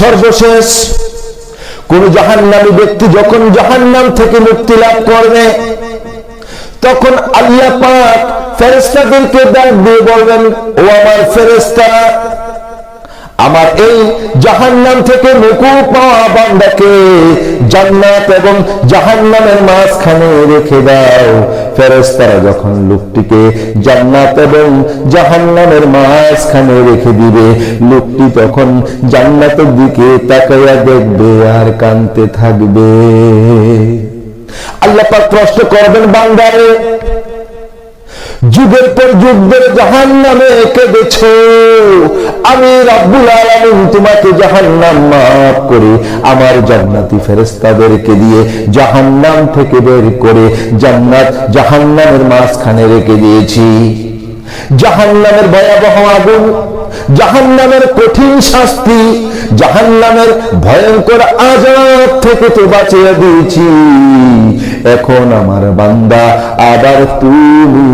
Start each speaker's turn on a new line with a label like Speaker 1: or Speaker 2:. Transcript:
Speaker 1: সর্বশেষ। কোন জাহান্নামী ব্যক্তি যখন জাহান্নাম থেকে মুক্তি লাভ করবে, তখন আল্লাহ পাক ফেরেস্তাদেরকে ডাক দিয়ে বলবেন ও আমার ফেরেস্তারা আমার এই জাহান্নাম থেকে মুকুল পাওয়া বান্দাকে জান্নাত এবং জাহান্নামের মাঝখানে রেখে দাও। ফেরেশতারা যখন লোকটিকে জান্নাত এবং জাহান্নামের মাঝখানে রেখে দিবে, লোকটি তখন জান্নাতের দিকে তাকাইয়া দেখবে আর কানতে থাকবে। আল্লাহ পাক প্রশ্ন করবেন, বান্দারে, যুগের পর যুগ ধরে জাহান নামে কেঁদেছ? আমি রাব্বুল আলামিন তোমাকে জাহান্নাম মাফ করে। আমার জান্নাতি ফেরেশতাদেরকে দিয়ে, জাহান্নাম থেকে বের করে জান্নাত জাহান্নামের মাঝখানে রেখে দিয়েছি। জাহান্নামের ভয়াবহ আগুন, জাহান্নামের কঠিন শাস্তি, জাহান্নামের ভয়ঙ্কর আজাব থেকে তো বাঁচিয়ে দিয়েছি। এখন আমার বান্দা, আবার তুমি